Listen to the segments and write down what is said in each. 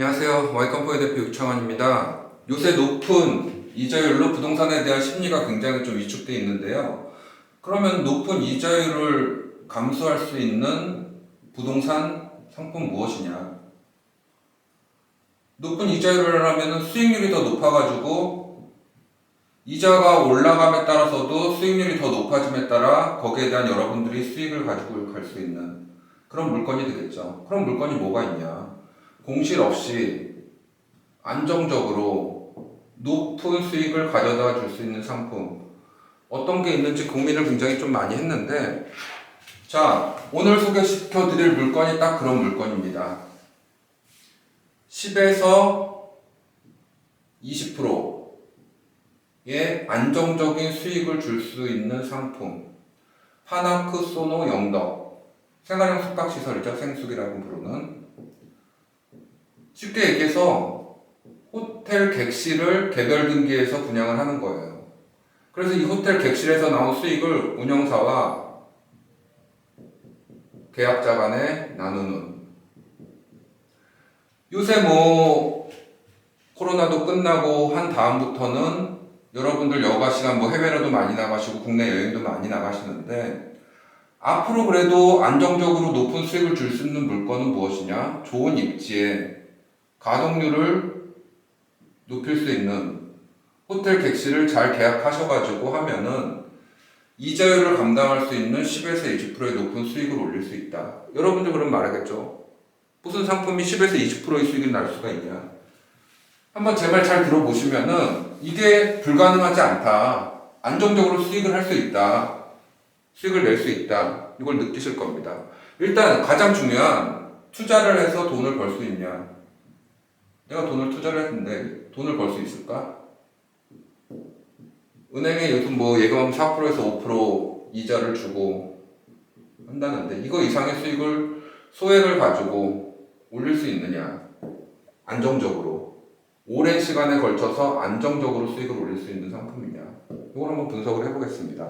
안녕하세요. 와이컴퍼니 대표 육창환입니다. 요새 높은 이자율로 부동산에 대한 심리가 굉장히 좀 위축돼 있는데요. 그러면 높은 이자율을 감수할 수 있는 부동산 상품 무엇이냐? 높은 이자율을 하면 수익률이 더 높아가지고 이자가 올라감에 따라서도 수익률이 더 높아짐에 따라 거기에 대한 여러분들이 수익을 가지고 갈 수 있는 그런 물건이 되겠죠. 그런 물건이 뭐가 있냐? 공실 없이 안정적으로 높은 수익을 가져다 줄 수 있는 상품. 어떤 게 있는지 고민을 굉장히 좀 많이 했는데 자 오늘 소개시켜 드릴 물건이 딱 그런 물건입니다. 10에서 20%의 안정적인 수익을 줄 수 있는 상품. 파나크 소노 영덕. 생활형 숙박시설이죠. 생숙이라고 부르는 쉽게 얘기해서 호텔 객실을 개별 등기해서 분양을 하는 거예요. 그래서 이 호텔 객실에서 나온 수익을 운영사와 계약자 간에 나누는 요새 뭐 코로나도 끝나고 한 다음부터는 여러분들 여가 시간 뭐 해외로도 많이 나가시고 국내 여행도 많이 나가시는데 앞으로 그래도 안정적으로 높은 수익을 줄 수 있는 물건은 무엇이냐? 좋은 입지에 가동률을 높일 수 있는 호텔 객실을 잘 계약하셔가지고 하면은 이자율을 감당할 수 있는 10에서 20%의 높은 수익을 올릴 수 있다. 여러분들 그럼 말하겠죠? 무슨 상품이 10에서 20%의 수익이 날 수가 있냐? 한번 제 말 잘 들어보시면은 이게 불가능하지 않다. 안정적으로 수익을 할 수 있다. 수익을 낼 수 있다. 이걸 느끼실 겁니다. 일단 가장 중요한 투자를 해서 돈을 벌 수 있냐? 내가 돈을 투자를 했는데 돈을 벌 수 있을까? 은행에 요즘 뭐 예금 4%에서 5% 이자를 주고 한다는데 이거 이상의 수익을 소액을 가지고 올릴 수 있느냐? 안정적으로 오랜 시간에 걸쳐서 안정적으로 수익을 올릴 수 있는 상품이냐? 이걸 한번 분석을 해보겠습니다.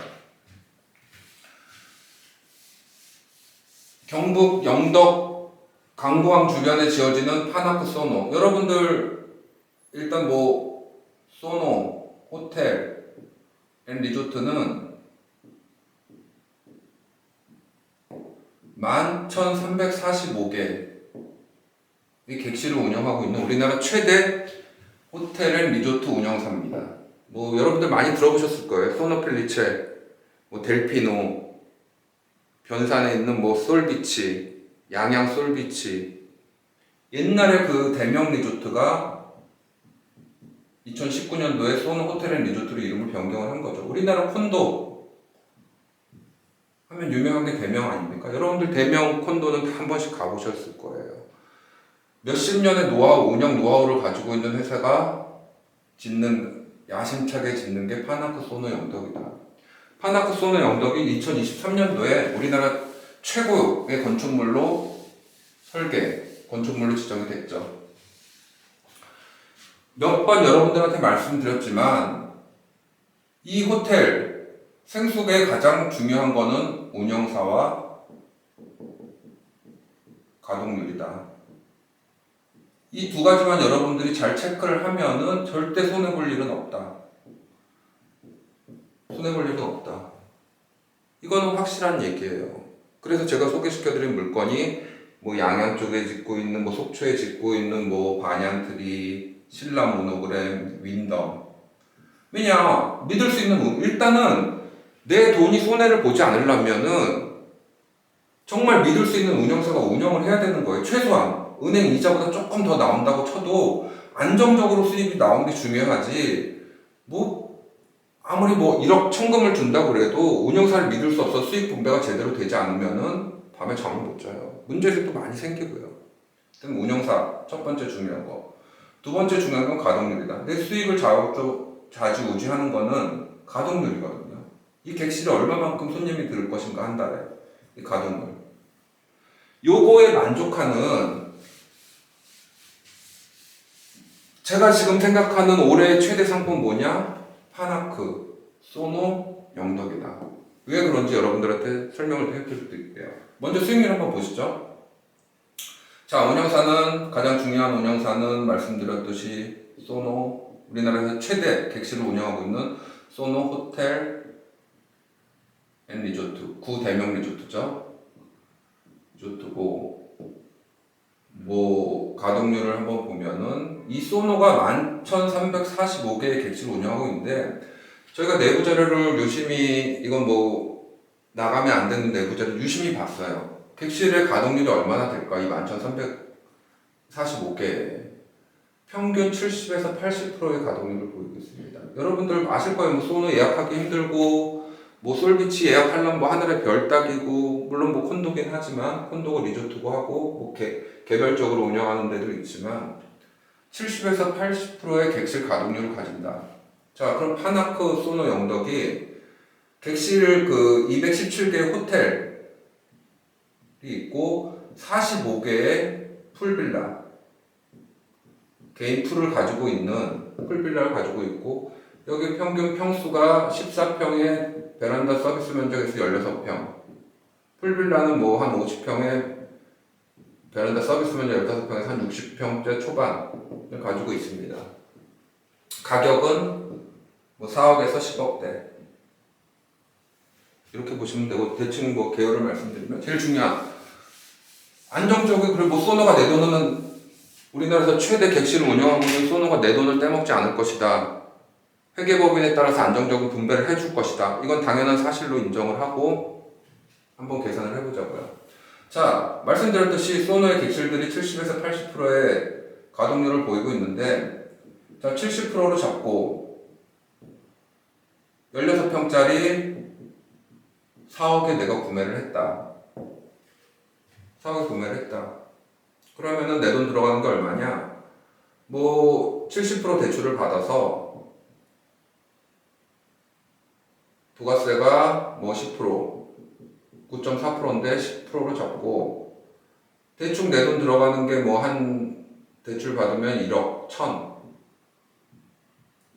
경북 영덕 강구항 주변에 지어지는 파나크 소노. 여러분들 일단 뭐 소노 호텔 앤 리조트는 11,345개 이 객실을 운영하고 있는 우리나라 최대 호텔 앤 리조트 운영사입니다. 뭐 여러분들 많이 들어보셨을 거예요. 소노펠리체, 뭐 델피노, 변산에 있는 뭐 솔비치, 양양 솔비치. 옛날에 그 대명 리조트가 2019년도에 소노 호텔 앤 리조트로 이름을 변경을 한 거죠. 우리나라 콘도 하면 유명한 게 대명 아닙니까? 여러분들 대명 콘도는 다한 번씩 가보셨을 거예요. 몇십 년의 노하우, 운영 노하우를 가지고 있는 회사가 짓는 야심차게 짓는 게 파나크 소노 영덕이다. 파나크 소노 영덕이 2023년도에 우리나라 최고의 건축물로 설계, 건축물로 지정이 됐죠. 몇 번 여러분들한테 말씀드렸지만 이 호텔 생숙의 가장 중요한 거는 운영사와 가동률이다. 이 두 가지만 여러분들이 잘 체크를 하면은 절대 손해 볼 일은 없다. 손해 볼 일은 없다. 이거는 확실한 얘기예요. 그래서 제가 소개시켜드린 물건이 뭐 양양 쪽에 짓고 있는 뭐 속초에 짓고 있는 뭐 반얀트리, 신라 모노그램, 윈덤. 왜냐 믿을 수 있는 부- 일단은 내 돈이 손해를 보지 않으려면은 정말 믿을 수 있는 운영사가 운영을 해야 되는 거예요. 최소한 은행 이자보다 조금 더 나온다고 쳐도 안정적으로 수입이 나오는 게 중요하지. 뭐 아무리 뭐 1억 천금을 준다고 그래도 운영사를 믿을 수 없어 수익 분배가 제대로 되지 않으면은 밤에 잠을 못 자요. 문제들도 많이 생기고요. 일단 운영사 첫 번째 중요한 거. 두 번째 중요한 건 가동률이다. 내 수익을 좌우, 좌지우지하는 거는 가동률이거든요. 이 객실에 얼마만큼 손님이 들을 것인가 한 달에 이 가동률. 요거에 만족하는 제가 지금 생각하는 올해의 최대 상품 뭐냐? 파나크, 소노, 영덕이다. 왜 그런지 여러분들한테 설명을 해드릴 수 있게요. 먼저 수익률 한번 보시죠. 자, 운영사는 가장 중요한 운영사는 말씀드렸듯이 소노 우리나라에서 최대 객실을 운영하고 있는 소노 호텔 앤 리조트 구 대명 리조트죠. 리조트고 뭐 가동률을 한번 보면은 이 소노가 11,345개의 객실을 운영하고 있는데 저희가 내부 자료를 유심히 이건 뭐 나가면 안 되는 내부 자료 유심히 봤어요. 객실의 가동률이 얼마나 될까? 이 11,345개 평균 70에서 80%의 가동률을 보이고 있습니다. 여러분들 아실 거예요. 뭐 소노 예약하기 힘들고 뭐 솔비치 예약하려면 뭐 하늘의 별 따기고 물론 뭐 콘도긴 하지만 콘도고 리조트고 하고 뭐 개, 개별적으로 운영하는 데도 있지만 70에서 80%의 객실 가동률을 가진다. 자, 그럼 파나크 소노 영덕이 객실 그 217개의 호텔이 있고 45개의 풀빌라 개인 풀을 가지고 있는 풀빌라를 가지고 있고 여기 평균 평수가 14평에 베란다 서비스 면적에서 16평 풀빌라는 뭐 한 50평에 베란다 서비스 면적 15평에서 한 60평대 초반을 가지고 있습니다. 가격은 뭐 4억에서 10억대 이렇게 보시면 되고 대충 뭐 개요를 말씀드리면 제일 중요한 안정적인 그리고 뭐 소노가 내 돈은 우리나라에서 최대 객실을 운영하고 있는 소노가 내 돈을 떼먹지 않을 것이다. 회계법인에 따라서 안정적인 분배를 해줄 것이다. 이건 당연한 사실로 인정을 하고 한번 계산을 해보자고요. 자, 말씀드렸듯이 소노의 객실들이 70에서 80%의 가동률을 보이고 있는데 자, 70%로 잡고 16평짜리 4억에 내가 구매를 했다. 4억에 구매를 했다. 그러면은 내 돈 들어가는 게 얼마냐? 뭐, 70% 대출을 받아서 부가세가 뭐 10%, 9.4%인데 10%로 잡고 대충 내 돈 들어가는 게 뭐 한 대출 받으면 1억 1천.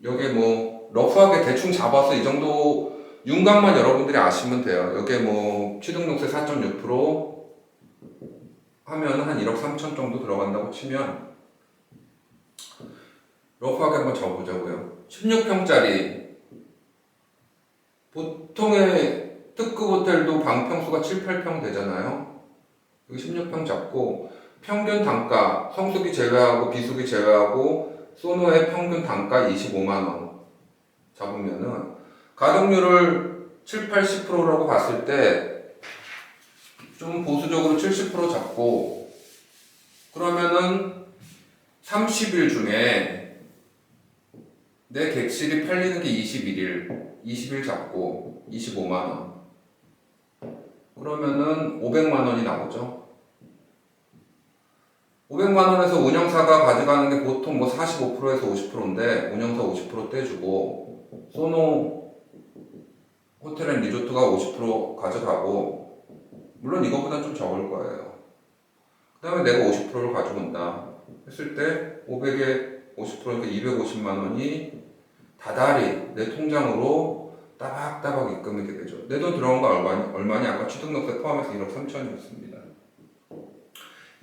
여기에 뭐 러프하게 대충 잡아서 이 정도 윤곽만 여러분들이 아시면 돼요. 여기에 뭐 취득세 4.6% 하면 한 1억 3천 정도 들어간다고 치면 러프하게 한번 적어보자고요. 16평짜리 보통의 특급 호텔도 방 평수가 7, 8평 되잖아요. 여기 16평 잡고 평균 단가 성수기 제외하고 비수기 제외하고 소노의 평균 단가 25만 원 잡으면은 가동률을 7, 80%라고 봤을 때 좀 보수적으로 70% 잡고 그러면은 30일 중에 내 객실이 팔리는 게 21일 20일 잡고 25만 원 그러면은 500만 원이 나오죠 500만 원에서 운영사가 가져가는 게 보통 뭐 45%에서 50%인데 운영사 50% 떼주고 소노 호텔 앤 리조트가 50% 가져가고 물론 이거보다 좀 적을 거예요. 그 다음에 내가 50%를 가져온다 했을 때 500에 50%니까 250만 원이 다달이 내 통장으로 따박따박 입금이 되죠. 내 돈 들어온 거 얼마니? 얼마니? 아까 취득세 포함해서 1억 3천이었습니다.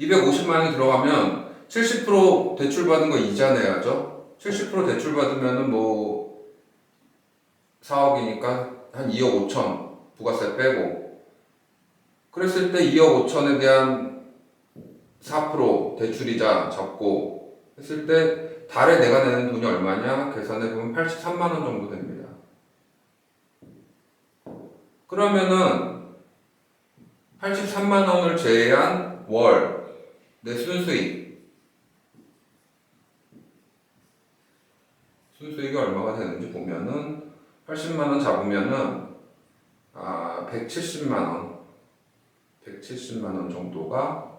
250만 원이 들어가면 70% 대출 받은 거 이자 내야죠. 70% 대출 받으면은 뭐 4억이니까 한 2억 5천 부가세 빼고 그랬을 때 2억 5천에 대한 4% 대출이자 잡고 했을 때 달에 내가 내는 돈이 얼마냐 계산해 보면 83만 원 정도 됩니다. 그러면은 83만 원을 제외한 월 내 순수익 순수익이 얼마가 되는지 보면은 80만 원 잡으면은 아 170만 원 170만 원 정도가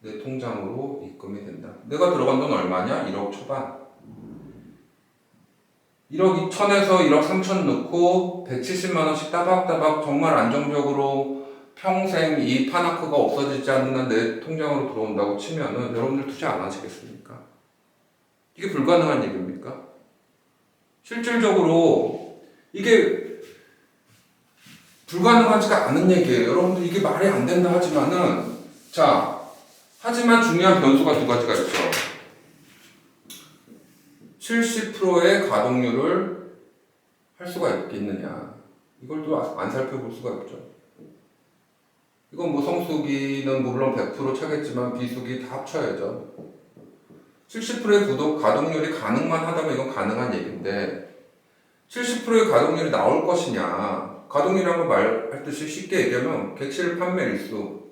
내 통장으로 입금이 된다. 내가 들어간 돈 얼마냐? 1억 초반. 1억 2천에서 1억 3천 넣고 170만 원씩 따박따박 정말 안정적으로 평생 이 파나크가 없어지지 않는 한 내 통장으로 들어온다고 치면은 여러분들 투자 안 하시겠습니까? 이게 불가능한 일입니까? 실질적으로 이게 불가능하지가 않은 얘기예요. 여러분들 이게 말이 안 된다 하지만은 자, 하지만 중요한 변수가 두 가지가 있죠. 70%의 가동률을 할 수가 있겠느냐. 이걸 또 안 살펴볼 수가 없죠. 이건 뭐 성수기는 물론 100% 차겠지만 비수기 다 합쳐야죠. 70%의 구독 가동률이 가능만 하다면 이건 가능한 얘기인데 70%의 가동률이 나올 것이냐 가동률이란 걸 말할 듯이 쉽게 얘기하면 객실 판매 일수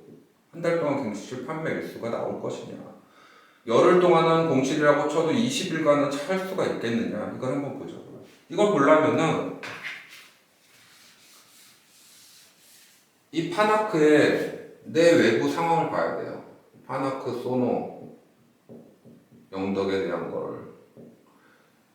한 달 동안 객실 판매 일수가 나올 것이냐 열흘 동안은 공실이라고 쳐도 20일간은 찰 수가 있겠느냐? 이걸 한번 보죠. 이걸 보려면은 이 파나크의 내 외부 상황을 봐야 돼요. 파나크 소노 영덕에 대한 거를.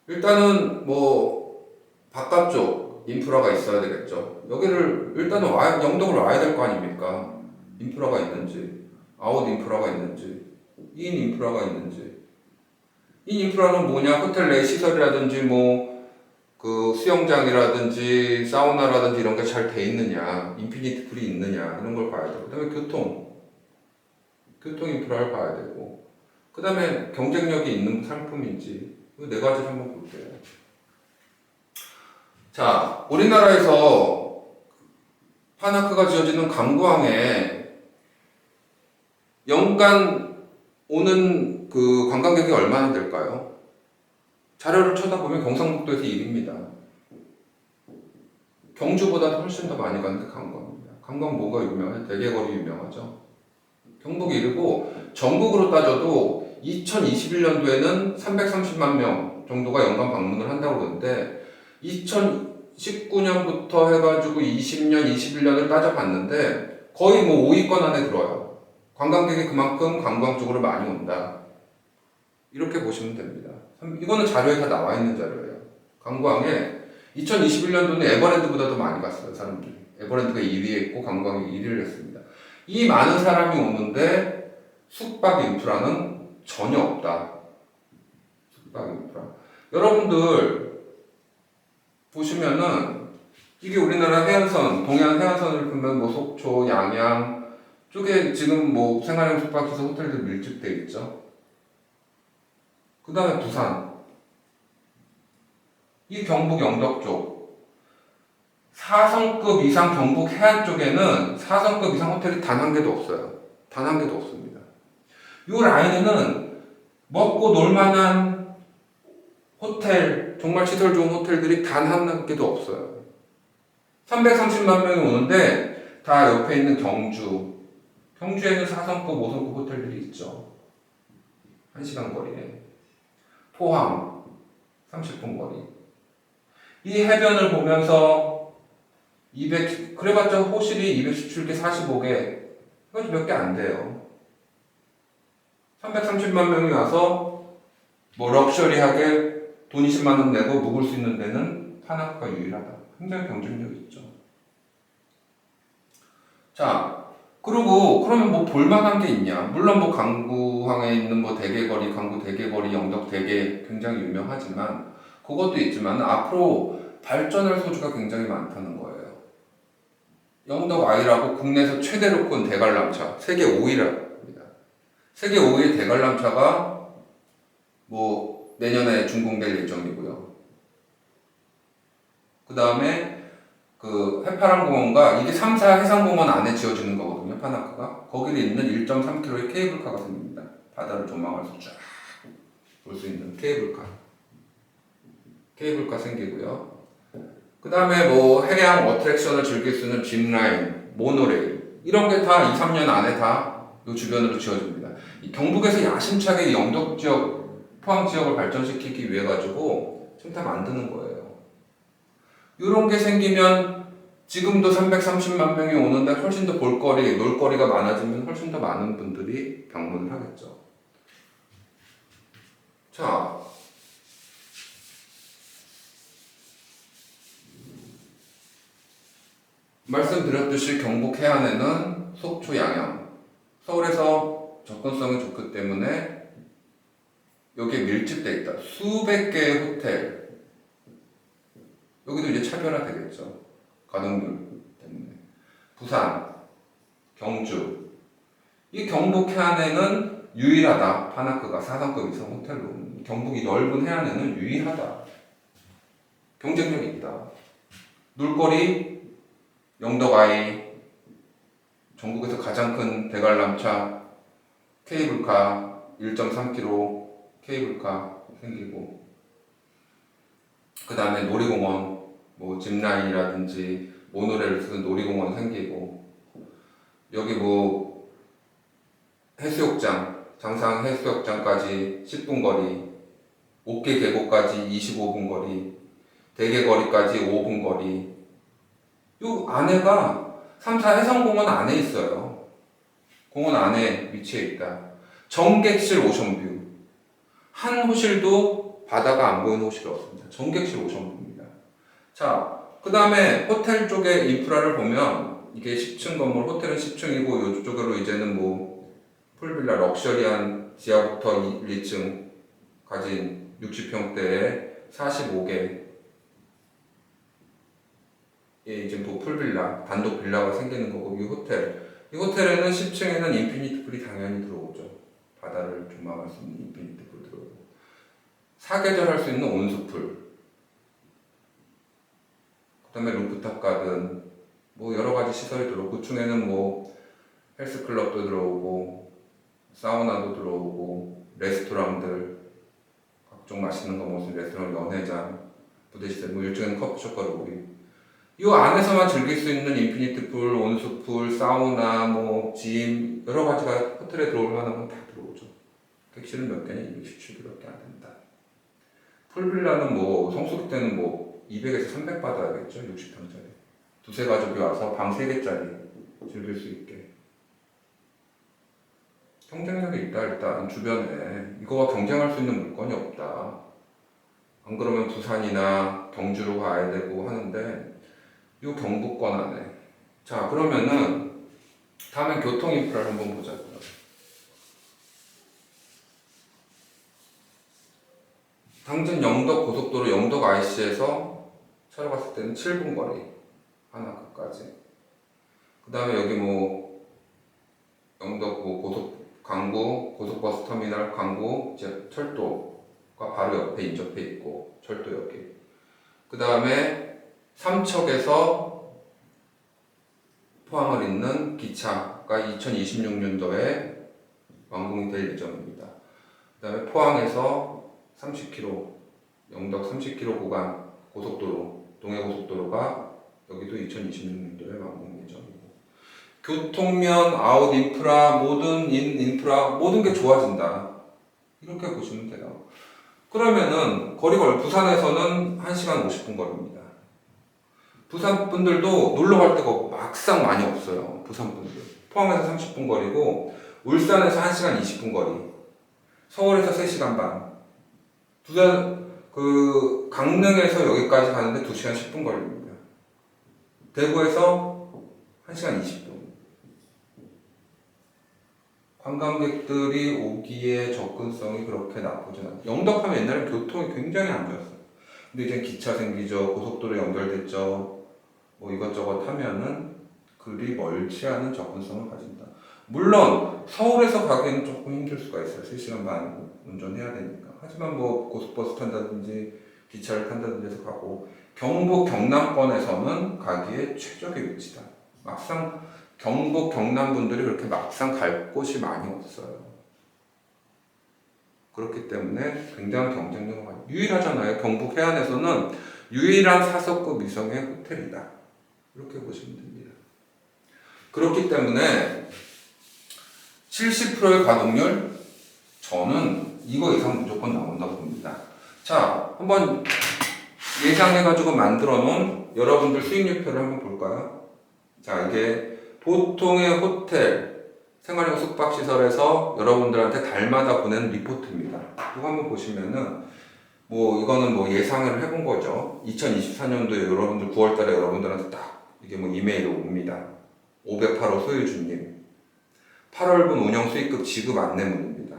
일단은 뭐 바깥쪽 인프라가 있어야 되겠죠. 여기를 일단은 와, 영덕을 와야 될 거 아닙니까? 인프라가 있는지 아웃 인프라가 있는지 인 인프라가 있는지. 인 인프라는 뭐냐? 호텔 내 시설이라든지 뭐 그 수영장이라든지 사우나라든지 이런 게 잘 돼 있느냐? 인피니트 풀이 있느냐? 이런 걸 봐야 되고 그 다음에 교통. 교통 인프라를 봐야 되고 그 다음에 경쟁력이 있는 상품인지 이네 가지를 한번 볼게요. 자, 우리나라에서 파나크가 지어지는 강구항에 연간 오는 그 관광객이 얼마나 될까요? 자료를 쳐다보면 경상북도에서 1위입니다. 경주보다 훨씬 더 많이 게 강광입니다. 강광 뭐가 유명해요? 대게거리 유명하죠. 경북이 1위고 전국으로 따져도 2021년도에는 330만 명 정도가 연간 방문을 한다고 그러는데 2019년부터 해가지고 20년, 21년을 따져봤는데 거의 뭐 5위권 안에 들어요. 관광객이 그만큼 관광 쪽으로 많이 온다. 이렇게 보시면 됩니다. 이거는 자료에 다 나와 있는 자료예요. 관광에 2021년도는 에버랜드보다 도 많이 갔어요, 사람들이. 에버랜드가 2위에 있고 관광이 1위를 했습니다. 이 많은 사람이 오는데 숙박 인프라는 전혀 없다. 숙박 인프라. 여러분들 보시면은 이게 우리나라 해안선, 동해안 해안선을 보면 뭐 속초, 양양 쪽에 지금 뭐 생활형 숙박시설 호텔들 밀집돼 있죠. 그 다음에 부산. 이 경북 영덕 쪽. 4성급 이상 경북 해안 쪽에는 4성급 이상 호텔이 단 한 개도 없어요. 단 한 개도 없습니다. 이 라인에는 먹고 놀만한 호텔, 정말 시설 좋은 호텔들이 단 한 개도 없어요. 330만 명이 오는데 다 옆에 있는 경주. 경주에는 4성급, 5성급 호텔들이 있죠. 1시간 거리에. 포항, 30분 거리. 이 해변을 보면서 200, 그래봤자 호실이 217개, 45개. 이건 몇개 안 돼요. 330만 명이 와서 뭐 럭셔리하게 돈 20만 원 내고 묵을 수 있는 데는 파나크가 유일하다. 굉장히 경쟁력이 있죠. 자, 그리고 그러면 뭐 볼만한 게 있냐? 물론 뭐 강구항에 있는 뭐 대게거리, 강구 대게거리, 영덕 대게 굉장히 유명하지만 그것도 있지만 앞으로 발전할 소지가 굉장히 많다는 거예요. 영덕 아이라고 국내에서 최대로 큰 대관람차 세계 5위랍니다. 세계 5위의 대관람차가 뭐 내년에 준공될 예정이고요. 그 다음에 그 해파랑공원과 이게 3사 해상공원 안에 지어지는 거거든요. 파나크가 거기에 있는 1.3km의 케이블카가 생깁니다. 바다를 수쫙볼 수 있는 케이블카. 케이블카 생기고요. 그 다음에 뭐 해양 어트랙션을 즐길 수 있는 짚라인, 모노레일 이런 게 다 2, 3년 안에 다 이 주변으로 지어집니다. 이 경북에서 야심차게 영덕 지역, 포항 지역을 발전시키기 위해 가지고 지금 다 만드는 거예요. 이런 게 생기면 지금도 330만 명이 오는데 훨씬 더 볼거리, 놀거리가 많아지면 훨씬 더 많은 분들이 방문을 하겠죠. 자, 말씀드렸듯이 경북 해안에는 속초, 양양, 서울에서 접근성이 좋기 때문에 여기에 밀집돼 있다. 수백 개의 호텔. 여기도 이제 차별화 되겠죠. 가동률 때문에. 부산, 경주. 이 경북 해안에는 유일하다. 파나크가 4성급 이상 호텔로. 경북이 넓은 해안에는 유일하다. 경쟁력이 있다. 놀거리 영덕아이 전국에서 가장 큰 대관람차 케이블카 1.3km 케이블카 생기고 그 다음에 놀이공원 뭐 짚라인이라든지 모노레일 쓰는 놀이공원 생기고. 여기 뭐 해수욕장 장상 해수욕장까지 10분 거리 옥계 계곡까지 25분 거리 대게 거리까지 5분 거리. 요 안에가 3사 해상공원 안에 있어요. 공원 안에 위치해 있다. 정객실 오션뷰. 한 호실도 바다가 안 보이는 호실이 없습니다. 정객실 오션뷰입니다 자 그 다음에 호텔 쪽에 인프라를 보면 이게 10층 건물 호텔은 10층이고 이쪽으로 이제는 뭐 풀빌라 럭셔리한 지하부터 1, 2층 가진 60평대에 45개. 예, 이제 뭐 풀빌라, 단독 빌라가 생기는 거고 이 호텔. 이 호텔에는 10층에는 인피니트 풀이 당연히 들어오죠. 바다를 조망할 수 있는 인피니트 풀 들어오고. 사계절 할 수 있는 온수풀 그 다음에 루프탑 가든 뭐 여러 가지 시설이 들어오고 그 중에는 뭐 헬스클럽도 들어오고 사우나도 들어오고 레스토랑들 각종 맛있는 거 있는 레스토랑 연회장 부대시설 뭐 일종의 커피숍 가고 이 안에서만 즐길 수 있는 인피니트 풀, 온수풀, 사우나, 뭐 짐 여러 가지가 호텔에 들어올 만한 건 다 들어오죠. 객실은 몇 개냐? 217개밖에 안 된다. 풀빌라는 뭐 성수기 때는 뭐 200에서 300 받아야겠죠. 60평짜리. 두세 가족이 와서 방 3개짜리 즐길 수 있게. 경쟁력이 있다 일단 주변에 이거와 경쟁할 수 있는 물건이 없다. 안 그러면 부산이나 경주로 가야 되고 하는데 이 경북권 안에 자 그러면은 다음엔 교통 인프라를 한번 보자고요. 당진 영덕 고속도로 영덕 IC에서 갔을 때는 7분 거리 하나까지. 그 다음에 여기 뭐 영덕 뭐 고속 강구 고속버스 터미널 강구 철도가 바로 옆에 인접해 있고 철도역이. 그 다음에 삼척에서 포항을 잇는 기차가 2026년도에 완공이 될 예정입니다. 그 다음에 포항에서 30km, 영덕 30km 구간 고속도로, 동해고속도로가 여기도 2026년도에 완공 예정이고 교통면, 아웃 인프라, 모든 인, 인프라 모든 게 좋아진다. 이렇게 보시면 돼요. 그러면은 거리가 부산에서는 1시간 50분 거리입니다. 부산 분들도 놀러 갈 데가 막상 많이 없어요. 부산 분들. 포항에서 30분 거리고 울산에서 1시간 20분 거리. 서울에서 3시간 반. 부산 그 강릉에서 여기까지 가는데 2시간 10분 걸립니다. 대구에서 1시간 20분. 관광객들이 오기에 접근성이 그렇게 나쁘진 않아요. 영덕하면 옛날에 교통이 굉장히 안 좋았어요. 근데 이제 기차 생기죠. 고속도로 연결됐죠. 뭐 이것저것 하면은 그리 멀지 않은 접근성을 가진다. 물론 서울에서 가기에는 조금 힘들 수가 있어요. 3시간 반 운전해야 되니까. 하지만 뭐 고속버스 탄다든지 기차를 탄다든지 해서 가고 경북 경남권에서는 가기에 최적의 위치다. 막상 경북 경남 분들이 그렇게 막상 갈 곳이 많이 없어요. 그렇기 때문에 굉장한 경쟁력이 유일하잖아요. 경북 해안에서는 유일한 사석급 이상의 호텔이다. 이렇게 보시면 됩니다. 그렇기 때문에 70%의 가동률 저는 이거 이상 무조건 나온다고 봅니다. 자, 한번 예상해가지고 만들어 놓은 여러분들 수익률표를 한번 볼까요? 자, 이게 보통의 호텔, 생활형 숙박시설에서 여러분들한테 달마다 보내는 리포트입니다. 이거 한번 보시면은, 뭐, 이거는 뭐 예상을 해본 거죠. 2024년도에 여러분들 9월 달에 여러분들한테 딱 이게 뭐 이메일이 옵니다. 508호 소유주님. 8월분 운영 수익급 지급 안내문입니다.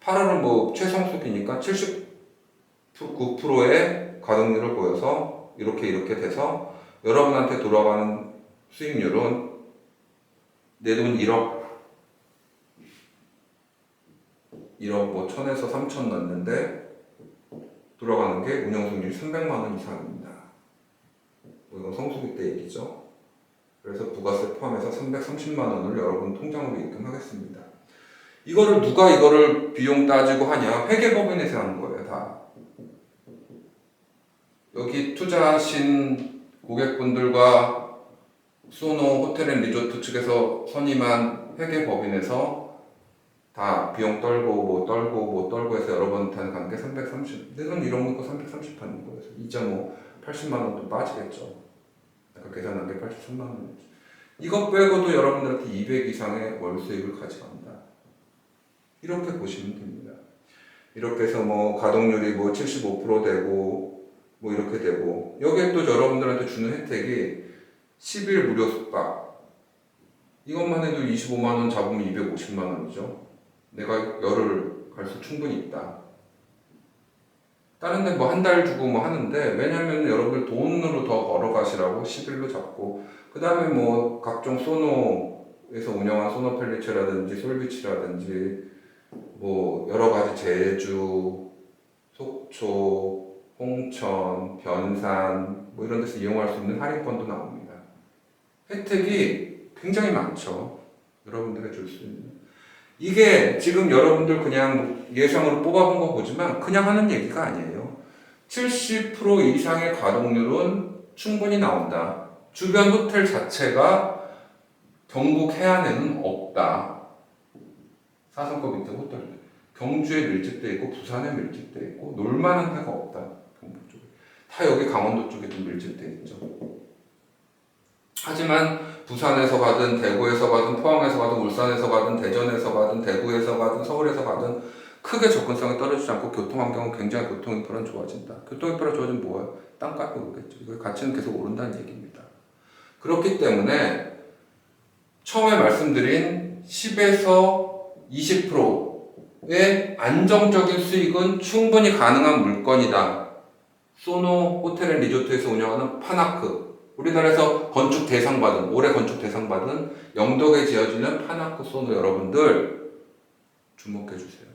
8월은 뭐 최성수기니까 79%의 가동률을 보여서 이렇게 이렇게 돼서 여러분한테 돌아가는 수익률은 내 돈 1억 1억 뭐 1000에서 3000 넣는데 들어가는 게 운영 수익률이 300만 원 이상입니다. 뭐 이건 성수기 때 얘기죠. 그래서 부가세 포함해서 330만 원을 여러분 통장으로 입금하겠습니다. 이거를 누가 이거를 비용 따지고 하냐? 회계법인에서 하는 거예요, 다. 여기 투자하신 고객분들과 소노 호텔 앤 리조트 측에서 선임한 회계법인에서 다 비용 떨고 뭐 떨고 뭐 떨고 해서 여러분한테 관계 330 내돈 1억 넣고 330 하는 거예요. 2.5 80만 원도 빠지겠죠. 계산한 게 83만 원이죠. 이것 빼고도 여러분들한테 200 이상의 월 수익을 가져간다. 이렇게 보시면 됩니다. 이렇게 해서 뭐 가동률이 뭐 75% 되고 뭐 이렇게 되고 여기에 또 여러분들한테 주는 혜택이 10일 무료 숙박 이것만 해도 25만 원 잡으면 250만 원이죠. 내가 열흘 갈 수 충분히 있다. 다른 데 뭐 한 달 주고 뭐 하는데 왜냐면 여러분들 돈으로 더 벌어 가시라고 10일로 잡고 그 다음에 뭐 각종 소노에서 운영한 소노펠리체라든지 솔비치라든지 뭐 여러 가지 제주, 속초, 홍천, 변산 뭐 이런 데서 이용할 수 있는 할인권도 나옵니다. 혜택이 굉장히 많죠. 여러분들이 줄 수 있는. 이게 지금 여러분들 그냥 예상으로 뽑아본 거 보지만 그냥 하는 얘기가 아니에요. 70% 이상의 가동률은 충분히 나온다. 주변 호텔 자체가 경북 해안에는 없다. 사성급 밑에 호텔. 경주에 밀집돼 있고 부산에 밀집돼 있고 놀만한 데가 없다. 경북 쪽에. 다 여기 강원도 쪽에 좀 밀집돼 있죠. 하지만 부산에서 가든 대구에서 가든 포항에서 가든 울산에서 가든 대전에서 가든 대구에서 가든 서울에서 가든 크게 접근성이 떨어지지 않고 교통 환경은 굉장히 교통 인프라는 좋아진다. 교통 인프라 좋아지면 뭐예요? 땅값이 오르겠죠. 이거 가치는 계속 오른다는 얘기입니다. 그렇기 때문에 처음에 말씀드린 10에서 20%의 안정적인 수익은 충분히 가능한 물건이다. 소노 호텔 앤 리조트에서 운영하는 파나크 우리나라에서 건축 대상 받은 올해 건축 대상 받은 영덕에 지어지는 파나크 소노 여러분들 주목해 주세요.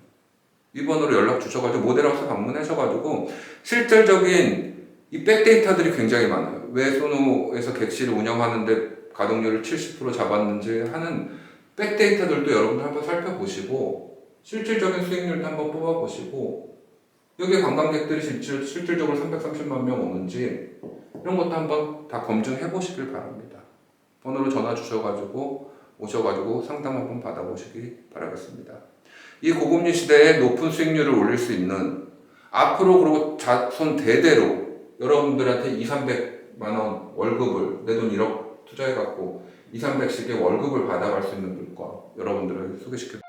이번으로 연락 주셔가지고 모델하우스 방문하셔가지고 실질적인 이 백데이터들이 굉장히 많아요. 왜 소노에서 객실을 운영하는데 가동률을 70% 잡았는지 하는 백데이터들도 여러분들 한번 살펴보시고 실질적인 수익률도 한번 뽑아보시고 여기 관광객들이 실질, 실질적으로 330만 명 오는지 이런 것도 한번 다 검증해 보시길 바랍니다. 번호로 전화 주셔가지고 오셔가지고 상담 한번 받아보시기 바라겠습니다. 이 고금리 시대에 높은 수익률을 올릴 수 있는 앞으로 그리고 자손 대대로 여러분들한테 2, 300만 원 월급을 내 돈 1억 투자해갖고 2, 300씩의 월급을 받아갈 수 있는 물건 여러분들에게 소개시켜